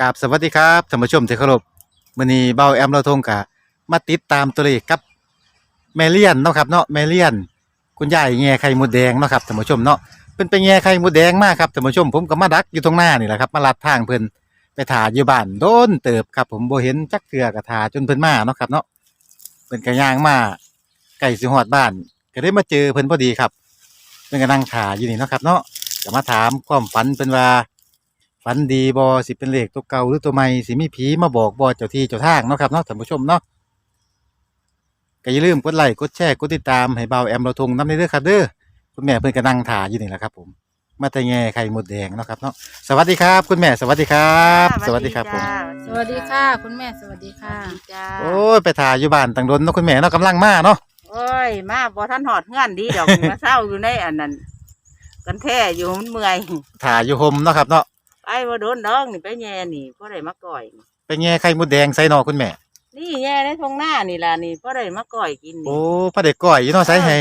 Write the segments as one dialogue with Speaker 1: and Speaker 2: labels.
Speaker 1: กราบสวัสดีครับท่านผู้ชมที่เคารพมื้อนี้เบาแอมเราทงกะมาติดตามตัวเลขกับแมเลียนเนาะครับเนาะแมเลียน คุณยายแง่ไข่มดแดงเนาะครับท่านผู้ชมเนาะเพิ่นไปแง่ไข่มดแดงมากครับท่านผู้ชม ผมก็มาดักอยู่ตรงหน้านี่แหละครับมาลัดทางเพิ่นไปถ่าอยู่บ้านโดนเติบครับ ผมบ่เห็นจักเทื่อก็ถ่าจนเพิ่นมาเนาะครับเนาะเพิ่นก็ย่างมาใกล้สิฮอดบ้าน ก็ได้มาเจอเพิ่นพอดีครับเพิ่นก็นั่งถ่าอยู่นี่เนาะครับ เนาะก็มาถามความฝันเพิ่นว่า ฝันดีบอสิเป็นเลขตัวเก่าหรือตัวใหม่สิมีผีมาบอกบอเจ้าที่เจ้าทางเนาะครับเนาะท่านผู้ชมเนาะก็อย่าลืมกดไลค์กดแชร์กดติดตามให้เบาแอมเราทงน้ำในเด้อครับเด้อคุณแม่เพิ่นก็นั่งถ่ายอยู่นี่แหละครับผม มาแต่แง่ไข่มดแดงเนาะครับเนาะสวัสดีครับ คุณแม่สวัสดีครับสวัสดีครับผม
Speaker 2: สวัสดีค่ะ คุณแม่สวัสดีค่ะ
Speaker 3: จ้า
Speaker 1: โอ้ยไปถ่ายอยู่บ้านตังดนเนาะคุณแม่เนาะกำลังมาเนาะ
Speaker 3: โอ้ย มาบ่ท่านหอดเงื่อนดีดอก มาเศร้าอยู่ในอันนั้น กันแท้อยู่มันเมื่อย
Speaker 1: ถ่ายอยู่โฮมเนาะครับเนาะ
Speaker 3: ไปบ่โดนดอกนี่ไปแย่นี่พ่อได้มาก่อย
Speaker 1: ไปแง่ไข่มดแดงใส่เนอคุณแม่
Speaker 3: นี่แย่ในทงหน้านี่ล่ะนี่พ่อได้มาก่อยกิน
Speaker 1: โอ้
Speaker 3: นี่
Speaker 1: พระเด็กก้อยอยู่เนาะใส่ให้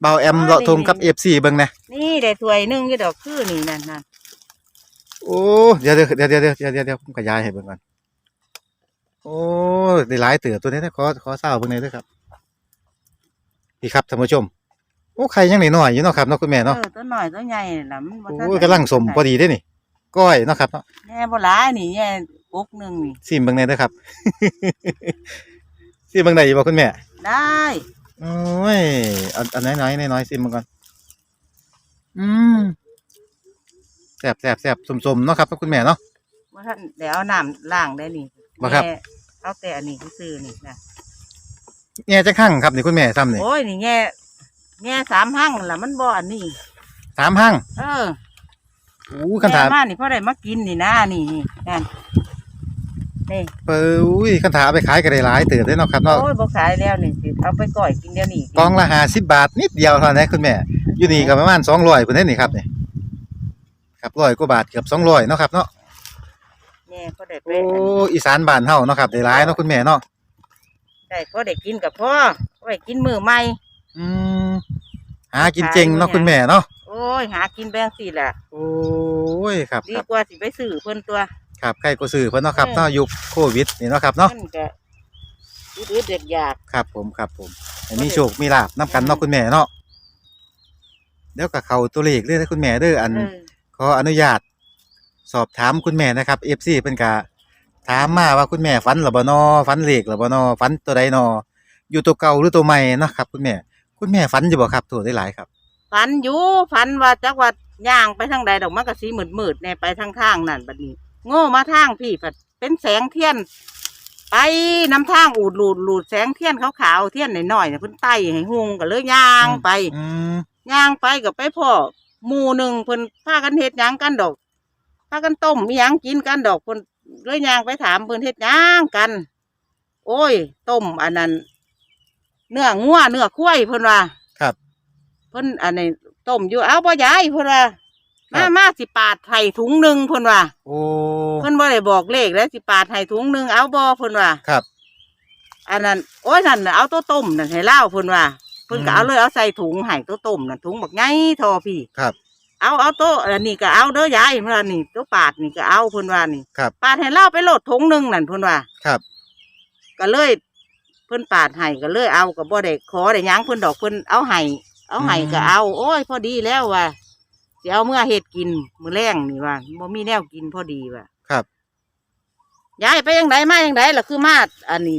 Speaker 1: เบาแอมเลาะทงกับ FC เบิ่งนะ
Speaker 3: นี่ได้ถ้วยหนึงกี่ดอกคือนี่นั่นน่ะ
Speaker 1: โอ้เดี๋ยวเดี๋ยวเดี๋ยวเดี๋ยวเดี๋ยวเดี๋ยวเดี๋ยวผมขยายให้เบิ่งก่อนโอ้ได้หลายเตือตัวนี้นะขอขอเศร้าเบิ่งหน่อยเด้วยครับนี่ครับท่านผู้ชม โอ้ไข่ยังน้อยๆอยู่เนาะครับเนาะคุณแม่เนาะ
Speaker 3: เออตัวหน่อยตัวใหญ่นี่ล่ะมันบ่ทัน
Speaker 1: โอ้ยกำลังสมพอดีเด้นี่ ก้อยเนาะครับเนาะ
Speaker 3: แย่บ่หลายนี่แย่ปุกหนึงนี่
Speaker 1: ซิมเบิ่งหน่อยเด้อครับ ซิมเบิ่งได้อยู่บ่คุณแม่
Speaker 3: ได้
Speaker 1: โอ้ยเอันอันน้อยๆน้อยๆซิมเบิ่งก่อนอืมแซ่บแซ่บแซ่บสมๆเนาะครับคุณแม่เนาะ
Speaker 3: บ่ทันได้เอาน้ำล้างได้นี่
Speaker 1: บ่ครับ
Speaker 3: แย่เอาแต่อันนี้ซื่อๆนี่นะ
Speaker 1: แง่จักหั่งครับนี่คุณแม่ซ้ำนี่
Speaker 3: โอ้ยนี่แง่แง่สามหั่งล่ะมันบ่อันนี้
Speaker 1: สามหั่ง
Speaker 3: เออ
Speaker 1: โอ้คันถาม
Speaker 3: แม่มานี่พ่อได้มากินนี่นะนี่นี่นั่นนี่
Speaker 1: เปิ้อุ้ยคันถาเอาไปขายก็ได้หลายเติบเด้เนาะครับเนาะ
Speaker 3: โอ้ยบอกขายแล้วนี่สิเอาไปก่อยกินเดี๋ยวนี้
Speaker 1: กล่องละ50บาทนิดเดียวเท่านั้นนะคุณแม่ อยู่นี่ก็ประมาณ200พุ่นเด้นี่ครับนี่ครับ100กว่าบาทเกือบ200เนาะครับเนาะ
Speaker 3: แม่พ่อได้ไป
Speaker 1: โอ้อีสานบ้านเฮาเนาะครับได้หลายเนาะคุณแม่เนาะ
Speaker 3: ได้พ่อได้กินกับพ่อไว้กินมือใหม่
Speaker 1: อืมหากินเจงเนาะคุณแม่เนาะ
Speaker 3: โอ้ยหากินแบงสิล่ะ
Speaker 1: โอ้ยครับ
Speaker 3: ดี
Speaker 1: ครับ
Speaker 3: กว่าสิไปซื้อเพิ่นตัว
Speaker 1: ครับใกล้ก็ซื้อเพิ่นเนาะครับ
Speaker 3: เออ
Speaker 1: เนาะยุคโควิดนี่เนาะครับเนาะ
Speaker 3: มันก็อืดๆเด็กอยาก
Speaker 1: ครับผมครับผมให้มีโชคมีลาภนํกันเนาะคุณแม่เนาะเดี๋ยวก็เข้าตัวเลขเลยนะคุณแม่เด้ออัน
Speaker 3: เออ
Speaker 1: ขออนุญาต สอบถามคุณแม่นะครับ FC เพิ่นก็ถามมาว่าคุณแม่ฝันหรือบ่นอฝันเลขหรือบ่นอฝันตัวใดนออยู่ตัวเก่าหรือตัวใหม่เนาะครับ คุณแม่ คุณแม่ฝันอยู่บ่ครับตัวได้หลายครับ
Speaker 3: ฝันอยู่ฝันว่าจักว่าย่างไปทางใดดอกมันก็สีมืดๆแน่ไปทางทางนั่นบัดนี้ โง่มาทางพี่ผัดเป็นแสงเทียน ไปนำทางอูดหลูดหลูดแสงเทียนขาวๆเทียนหน่อยๆเนี่ยเพิ่นไต่ให้หุงก็เลยย่างไป
Speaker 1: อืม
Speaker 3: ย่างไปกับไปพ่อหมู่หนึ่งเพิ่นพากันเฮ็ดหยังกันดอกพากันต้มมีหยังกินกันดอกเพิ่นเลยย่างไปถามเพิ่นเฮ็ดหยังกัน โอ้ยต้มอันนั้นเนื้องัวเนื้อควายเพิ่นว่า
Speaker 1: ครับ
Speaker 3: เพิ่นอันนี้ต้มอยู่เอาบ่ยายเพิ่นว่า
Speaker 1: ครั
Speaker 3: มา
Speaker 1: บ
Speaker 3: มาสิปาดไห้ถุงหนึ่งเพิ่นว่า
Speaker 1: โอ้
Speaker 3: เพิ่นบ่ได้บอกเลขแล้วสิปาดไห้ถุงหนึ่งเอาบ่เพิ่นว่า
Speaker 1: ครับ
Speaker 3: อันนั้นโอ้ยนั่นน่ะเอาตัวต้มนั่นให้เล่าเพิ่นว่าเพิ่นก็
Speaker 1: อืม
Speaker 3: เอาเลยเอาใส่ถุงให้ตัวต้มนั่นถุงบักใหญ่ทอพี่
Speaker 1: ครับ
Speaker 3: เอาเอาโต๊ะอันนี้ก็เอาเด้อยายเพิ่นว่านี่ตัวปาดนี่ก็เอาเพิ่นว่านี่
Speaker 1: ครับ
Speaker 3: ปาดให้เล่าไปโหลดถุงหนึงนั่นเพิ่นว่า
Speaker 1: ครับ
Speaker 3: ก็เลย เพิ่นปาดให้ก็เลยเอาก็บ่ได้ขอได้หยังเพิ่นดอกเพิ่นเอาให้ เอาให้ก็เอา โอ้ย พอดีแล้วว่าสิเอาเมื่อเฮ็ดกินมื้อแรงนี่ว่าบ่มีแนวกินพอดีว่า
Speaker 1: ครับ
Speaker 3: ยายไปยังไดมายังไดล่ะคือมาอันนี้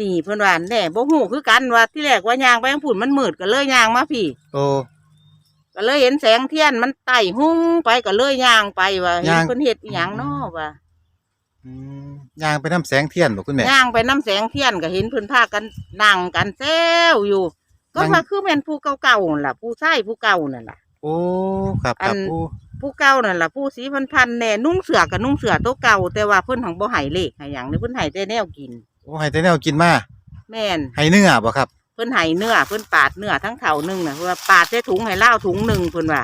Speaker 3: นี่เพิ่นว่าแน่บ่ฮู้คือกันว่าที่แรกว่าย่างไปทางพุ่นมันมืดก็เลยย่างมาพี่
Speaker 1: โอ้
Speaker 3: ก็เลยเห็นแสงเทียนมันไต่หุ้งไปก็เลยย่างไปว่าเห็น
Speaker 1: ย่าง
Speaker 3: เพิ่นเฮ็ดอีหยังน้อว่า
Speaker 1: อืมย่างไปน้ำแสงเทียนบ่คุณแม่
Speaker 3: ย่างไปน้ำแสงเทียนก็เห็นเพิ่นพากันนั่งกันแซวอยู่ ก็
Speaker 1: นั่ง
Speaker 3: ว่าคือแม่นผู้เก่าๆนั่นล่ะผู้ชายผู้เก่านั่นล่ะ
Speaker 1: โอ้ครับครับ
Speaker 3: อัน
Speaker 1: โอ้
Speaker 3: ผู้เก่านั่นล่ะผู้สีพันๆแน่นุ่งเสื้อก็นุ่งเสื้อตัวเก่า แต่ว่าเพิ่นหังบ่ให้เลขให้หยังนี่เพิ่นให้แต่แนวกิน
Speaker 1: โอ้ให้แต่แนวกินมา
Speaker 3: แม่น
Speaker 1: ให้เนื้อบ่ครับ
Speaker 3: เพิ่นให้เนื้อเพิ่นปาดเนื้อทั้งเข่าหนึงน่ะเพิ่นว่าปาดใส่ถุงให้เล่าถุงหนึงเพิ่นว่า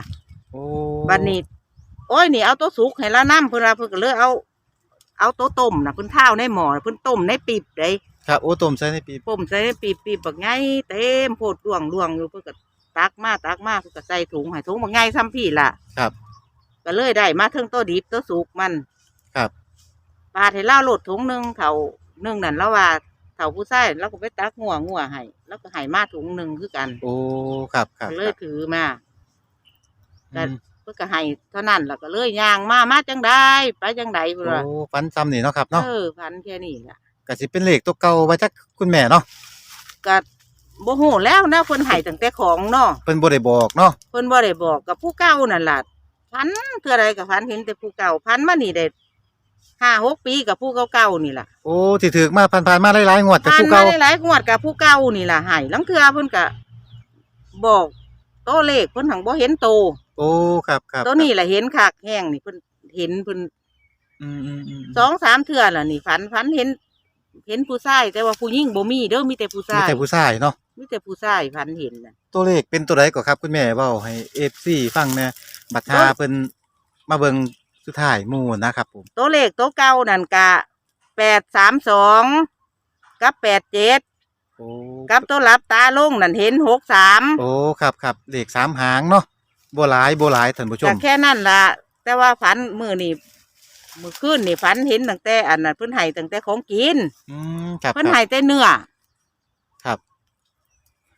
Speaker 1: โอ้
Speaker 3: บัดนี้โอ้ยนี่เอาตัวสุกให้ละน้ำเพิ่นว่าเพิ่นก็เลยเอา เอาตัวต้มน่ะเพิ่นท้าวในหม้อเพิ่นต้มในปีบเลย
Speaker 1: ครับโอ้ต้มใส่ในปี
Speaker 3: ต้มใส่ในปีบปีบบักไงเต็มโพดดวงดวงอยู่เพิ่นก็ตักมาตักมาเพิ่นก็ใส่ถุงให้ถุงบักไงซ้ำพี่ล่ะ
Speaker 1: ครับ
Speaker 3: ก็เลยได้มาเทั้งตัวดิบตัวสุกมัน
Speaker 1: ครับ
Speaker 3: ปาดให้เล่าโหลดถุงหนึงเถาหนึงนั่นแล้วว่าเถาผู้ชายแล้วก็ไปตักงัวงัวให้แล้วก็ให้มาถุงหนึงคือกัน
Speaker 1: โอ้ครับครับ
Speaker 3: ก็
Speaker 1: ค
Speaker 3: เล
Speaker 1: รั
Speaker 3: ย
Speaker 1: บ
Speaker 3: ถือมา
Speaker 1: อืม
Speaker 3: เพื่อก็ให้เท่านั้นแล้วก็เลยย่างมามาจังได้ไปจังไดพุ่นว่า
Speaker 1: โอ้ฟันซ้ำนี่เนาะครับเนาะ
Speaker 3: เออพันแค่นี้ล่ะ
Speaker 1: ก็สิเป็นเลขตัวเก่าว่าจักคุณแม่เนาะ
Speaker 3: ก็บ่ฮู้แล้วนะเพิ่นให้ตั้งแต่ของเนาะ
Speaker 1: เพิ่นบ่ได้บอกเนาะ
Speaker 3: เพิ่นบ่ได้บอกกับผู้เก่านั่นล่ะพันเทื่อใดก็พันเห็นแต่ผู้เก่าพันมานี่ได้ห้าหกปีกับผู้เก่าๆนี่ล่ะ
Speaker 1: โอ้ที่ถือมาผ่านๆมาหลายๆงวดกับ
Speaker 3: พัน
Speaker 1: ผู้
Speaker 3: มา
Speaker 1: เก่า
Speaker 3: หลายๆงวดกับผู้เก่านี่ล่ะให้ลังเทื่อเพิ่นก็บอกโตวเลขเพิ่นหังบ่เห็นโต
Speaker 1: โอ้ครับครับ
Speaker 3: ตัวนี้ล่ะเห็นคักแห้งนี่เพิ่นเห็นเพิ่น
Speaker 1: อืมอืมอืม
Speaker 3: สองสามเทื่อล่ะนี่ฝันฝันเห็น เห็นผู้ชายแต่ว่าผู้หญิงบ่มีเด้อมีแต่ผู้
Speaker 1: มี
Speaker 3: ชาย
Speaker 1: แต่ผู้ชายเนาะ
Speaker 3: มีแต่ผู้ชายฝันเห็นน่ะ
Speaker 1: ตัวเลขเป็นตัวใดก็ครับ คุณแม่เว้าให้ FC ฟังแหน่บัดหา
Speaker 3: โอ้ย
Speaker 1: เพิ่นมาเบิ่งสุดท้ายหมู่นะครับผม
Speaker 3: ตัวเลขตัวเก่านั่นกะแปดสามสองกับแปดเจ็ด
Speaker 1: โอ้
Speaker 3: กับตัวรับตาลงนั่นเห็นหกสาม
Speaker 1: โอ้ครับครับเลขสามหางเนาะบ่หลายบ่หลายท่านผู้ช
Speaker 3: แต่
Speaker 1: ม
Speaker 3: แค่นั้นล่ะ แต่ว่าฝันมือนี่ มือขึ้นนี่ฝันเห็นตั้งแต่อันนั้นเพิ่นให้ตั้งแต่ของกิน
Speaker 1: อืมครับ
Speaker 3: เพิ่น
Speaker 1: ค
Speaker 3: ให้
Speaker 1: รับ
Speaker 3: แต่เนื้อ
Speaker 1: ครับ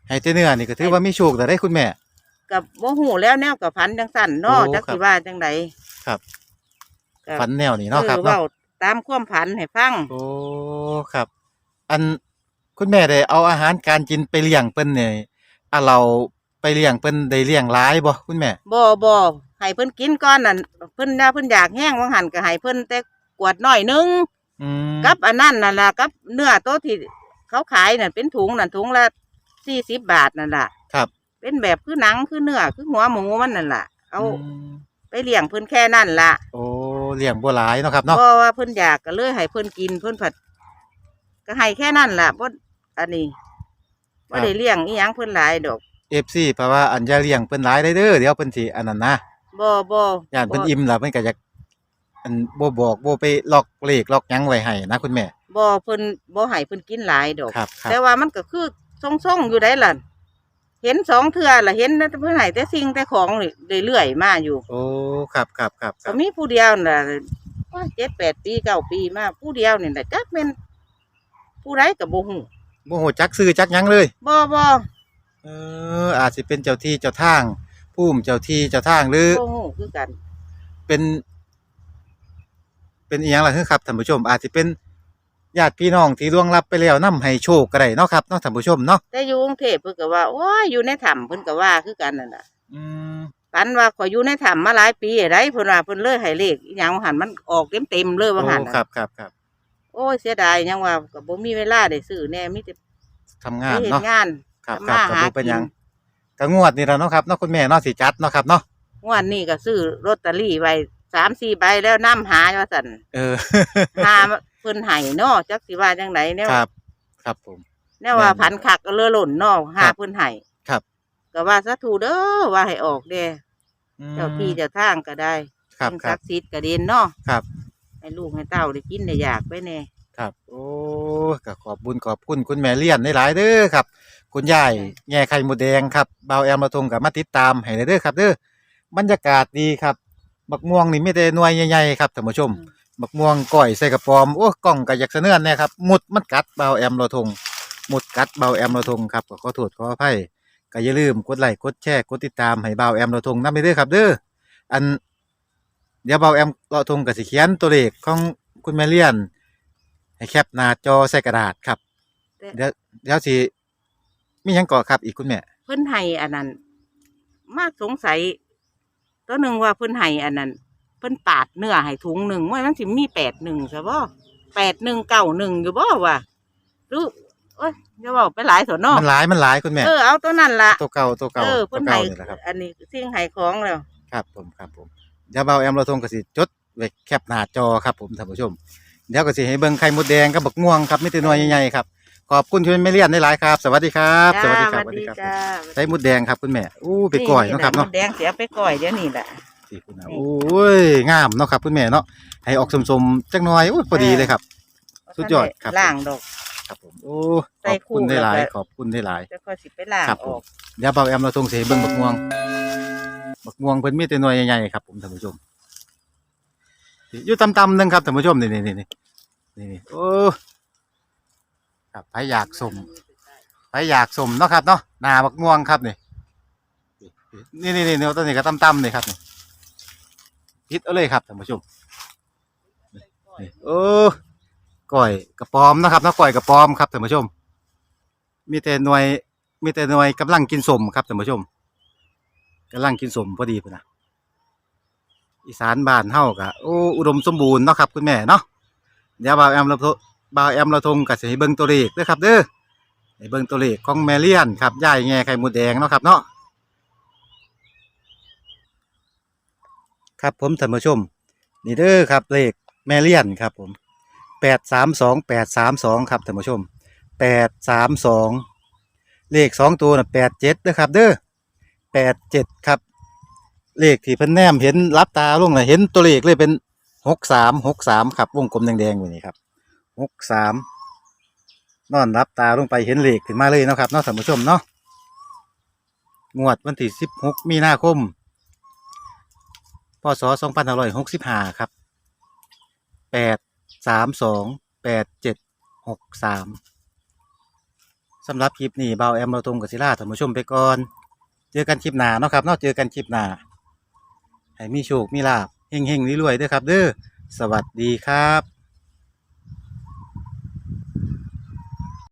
Speaker 1: ให้แต่เนื้อนี่ก็ถือว่ามีโชคแต่ได้คุณแม่
Speaker 3: กับโมหูแล้วแนวกับฝันจังสั่นเนาะ
Speaker 1: โอ้
Speaker 3: จัก
Speaker 1: ครับ
Speaker 3: สิว่าจังได
Speaker 1: ครับ
Speaker 3: ก็
Speaker 1: ฝันแนวนี้เนาะครับ
Speaker 3: ออ
Speaker 1: เนาะ
Speaker 3: เว้าตามความฝันให้ฟัง
Speaker 1: โอ้ครับ อันคุณแม่ได้เอาอาหารการกินไปเลี้ยงเพิ่นเนี่ยอะเราไปเลี้ยงเพิ่นได้เลี้ยงหลายบ่คุณแม่
Speaker 3: บ่บ่ ให้เพิ่นกินก่อนนั่นเพิ่นน่าเพิ่นอยากแห้งว่างหันก็ให้เพิ่นแต่กวดน้อยหนึง
Speaker 1: อืม
Speaker 3: กับอันนั้นนั่นล่ะกับเนื้อโตวที่เขาขายนั่นเป็นถุงนั่นถุงละสี่สิบบาทนั่นล่ะ
Speaker 1: ครับ
Speaker 3: เป็นแบบคือหนังคือเนื้อคือหัวหมูมันนั่นล่ะเอา
Speaker 1: ม
Speaker 3: ไปเลี้ยงเพิ่นแค่นั้นล่ะ
Speaker 1: โอ้เลี้ยงบ่หลายเนาะครับเนาะ
Speaker 3: เพราะว่าเพิ่นอยากก็เลยให้เพิ่นกินเพิ่นผัด ก็ให้แค่นั้นล่ะบ่อันนี้บ่ได้เลี้ยงอีหยังเพิ่นหลายดอก
Speaker 1: FC เพราะว่าอันอย่าเลี้ยงเพิ่นหลายได้เด้อเดี๋ยวเพิ่นสิอันนั้นนะ
Speaker 3: บ่บ่
Speaker 1: ย่านเพิ่นอิ่มแล้วเพิ่นก็อยากอันบ่บอกบ่ไปล็อกเลขล็อกหยังไว้ให้นะคุณแม่
Speaker 3: บ่เพิ่นบ่ให้เพิ่นกินหลายดอก
Speaker 1: ครับครับ
Speaker 3: แต่ว่ามันก็คือทรงๆอยู่ได้ล่ะเห็นสองเทื่อล่ะเห็นแต่เพิ่นให้แต่สิ่งแต่ของนี่เรื่อยๆมาอยู่
Speaker 1: โอ้ครับครับครับค
Speaker 3: ก็
Speaker 1: รับ
Speaker 3: มีผู้เดียวน่ะว่าเจ็ดแปดปีเก้าปีมาผู้เดียวนี่แหละจักเป็นผู้ใดก็บ่ฮู้
Speaker 1: บ่ฮู้จักซื้อจักหยังเลย
Speaker 3: บ่บ่
Speaker 1: เอออาจสิเป็นเจ้าที่เจ้าทาง ภูมิเจ้าที่เจ้าทางหรือ
Speaker 3: บ่ฮู้คือกัน
Speaker 1: เป็น เป็นอีหยังล่ะคือครับท่านผู้ชม อาจสิเป็นญาติพี่น้องที่ล่วงลับไปแล้วนํให้โชคก็ได้เนาะครับเนาะท่านผู้ชมเนาะ
Speaker 3: แต่อยู่กรุงเทพเพิ่นก็ว่าโอ้ยอยู่ในถ้ำเพิ่นก็ว่าคือกันนั่นน่ะ
Speaker 1: อืม
Speaker 3: ฝันว่าขอยอยู่ในถ้ำมาหลายปีไดเพิ่นว่าเพิ่นเลยให้เลขอีหยังว่าหันมันออกเต็มๆเลยว่าหัน
Speaker 1: โอ้
Speaker 3: น่ะ
Speaker 1: ครับครับครับ
Speaker 3: โอ้ยเสียดายยังว่าก็บ่มีเวลาได้ซื้อแน่มีแต่
Speaker 1: ทำ
Speaker 3: ไป
Speaker 1: งาน
Speaker 3: เฮ็ด
Speaker 1: เนาะ
Speaker 3: งาน
Speaker 1: ครับ
Speaker 3: ทำ
Speaker 1: ครับ
Speaker 3: มา
Speaker 1: ก็
Speaker 3: หา
Speaker 1: บ่เป็น
Speaker 3: กิ
Speaker 1: หยั
Speaker 3: น
Speaker 1: งก็ งวดนี่ล่ะเนาะครับเนาะคุณแม่เนาะสิจัดเนาะครับเนาะ
Speaker 3: งวดนี้ก็ซื้อลอตเตอรี่ไว้3-4ใบแล้วนํหาว่าซั่น
Speaker 1: เออ
Speaker 3: หาเพิ่นให้เนาะจักสิว่าจังไดแนว
Speaker 1: ครับ ครับผม
Speaker 3: แนวว่า
Speaker 1: แม่น
Speaker 3: พันคักก็เลือหล่นเนาะหา
Speaker 1: ครับ
Speaker 3: เพิ่นให้
Speaker 1: ครับ
Speaker 3: ก็ว่าสาธุเด้อว่าให้ออกเด้
Speaker 1: อืม
Speaker 3: เจ้าที่เจ้าทางก็ได้
Speaker 1: ครับ
Speaker 3: สิ่ง
Speaker 1: ครั
Speaker 3: ศั
Speaker 1: บ
Speaker 3: กดิ์สิทธิ์ก็เด่นเนาะ
Speaker 1: ครับ
Speaker 3: ให้ลูกให้เต้าได้กินได้อยากไปแน่
Speaker 1: ครับ โอ้ก็ขอบบุญขอบคุณคุณแม่เลี้ยนหลายๆเด้อครับ คุณยายแง่ไข่มดแดงครับเบาแอมมาทงกับมาติดตามให้เด้อครับเด้อบรรยากาศดีครับบักม่วงนี่ไม่ได้หน่วยใหญ่ๆครับท่านผู้ชมบักม่วงก้อยใส่กระปอมโอ้กล้องก็อยากเสนอแน่ครับมุดมันกัดเบาแอมเราทงมุดกัดเบาแอมเราทงครับก็ขอโทษขออภัยก็อย่าลืมกดไลค์กดแชร์กดติดตามให้เบาแอมเราทงนำไปเด้อครับเด้ออันเดี๋ยวเบาแอมเราทงกับสิเขียนตัวเลขของคุณแม่เลียนให้แคปหน้าจอใส่กระดาษครับ
Speaker 3: แต่
Speaker 1: เดี๋ยวเดี๋ยวสิ มีหยังก่อครับอีกคุณแม่
Speaker 3: เพิ่นให้อันนั้น มากสงสัย ตัวหนึ่งว่าเพิ่นให้อันนั้น เพิ่นปาดเนื้อให้ถุงหนึ่งว่ามันสิมีแปดหนึ่งใช่บ่แปดหนึ่งเก้าหนึ่งอยู่บ่วะหรือโอ้ยจะบอกไปหลายส่วนเนอก
Speaker 1: มันหลายมันหลายคุณแม่
Speaker 3: เออเอาตัวนั้นละ
Speaker 1: ตัวเก่าตัวเก่า
Speaker 3: เออ
Speaker 1: ตั
Speaker 3: เพิ่
Speaker 1: วน
Speaker 3: ให้
Speaker 1: เก่านี่แหละครับ
Speaker 3: อันนี้สิ่งให้ของแล้ว
Speaker 1: ครับผมครับผมเดี๋ยวเบาแอมเราทงก็สิจดไว้แคปหน้าจอครับผมท่านผู้ชมเดี๋ยวก็สิให้เบิ่งไข่มดแดงกับบักม่วงครับมีแต่หน่วยใหญ่ๆครับ ขอบคุณคุณแม่เลียนหลายๆครับ สวัสดีครับสวัสดีครับสวัสดีครับ
Speaker 3: จ้า
Speaker 1: ใส่มดแดงครับคุณแม่อู้ไปก่อยเนาะครับเนาะ
Speaker 3: แดงเสียไปก่อยเดี๋ยวนี้แหละ
Speaker 1: สิคุณน่ะโอ้ยงามเนาะครับคุณแม่เนาะให้ออกสมๆจักหน่อยโอ้ยพอดีเลยครับ สุดยอดครับ
Speaker 3: ล่างดอก
Speaker 1: ครับผมโอ้
Speaker 3: ใส่
Speaker 1: ขอบคุณ
Speaker 3: คู่
Speaker 1: ได้หลาย
Speaker 3: แล้วก็
Speaker 1: ขอบคุณได้หลาย
Speaker 3: จะค่อยสิไปล่าง
Speaker 1: ครับ
Speaker 3: อ
Speaker 1: ผ
Speaker 3: อ
Speaker 1: ม
Speaker 3: ก
Speaker 1: เดี๋ยวเบาแอมเราทงเสเบิ่งบักม่วงบักม่วงเพิ่นมีแต่หน่วยใหญ่ๆครับผมท่านผู้ชมอยู่ต่ำๆหนึงครับท่านผู้ชมนี่นี่นี่นี่นี่โอ้ ครับไผอยากสมไผอยากสมเนาะครับเนาะหนาบักม่วงครับนี่นี่นี่นี่นี่ต้นนี้ก็ต่ำๆนี่ครับนี่พิดเอาเลยครับท่านผู้ชมนี่โอ้ก้อยกระปอมนะครับเนาะก้อยกระปอมครับท่านผู้ชม มีแต่หน่วย มีแต่หน่วยกำลังกินสมครับท่านผู้ชมกำลังกินสมพอดีพุ่นนะอีสานบ้านเฮากะโอ้อุดมสมบูรณ์เนาะครับ คุณแม่เนาะเดี๋ยวบ่าวแอมเรา บ่าวแอมเราทงกับสิให้เบิงตัวเลขเด้อครับเด้อให้เบิงตัวเลขของแมเลียนครับยายแง่ไข่มดแดงเนาะครับเนาะครับผมท่านผู้ชม นี่เด้อครับเลขแมเลียนครับผมแปดสามสองแปดสามสองครับท่านผู้ชมแปดสามสองเลขสองตัวนะแปดเจ็ดนะครับ เด้อแปดเจ็ดครับ เลขที่เพิ่นแนมเห็นรับตาลงนะเห็นตัวเลขเลยเป็นหกสามหกสามครับวงกลมแดงๆอยู่นี่ครับ หกสามนอนรับตาลงไปเห็นเหลขขึ้นมาเลยนะครับเนาะท่านผู้ชมเนาะงวดวันที่สิบหกมีนาคมพศสองพันห้าร้อยหกสิบห้าครับแปดสามสองแปดเจ็ดหกสามสำหรับคลิปนี้เบาแอมเราตรงกับศิลาท่านผู้ชมไปก่อน เจอกันคลิปหน้าเนาะครับเนาะเจอกันคลิปหน้าให้มีโชคมีลาบเฮงๆรวยๆด้อครับ เด้อสวัสดีครับ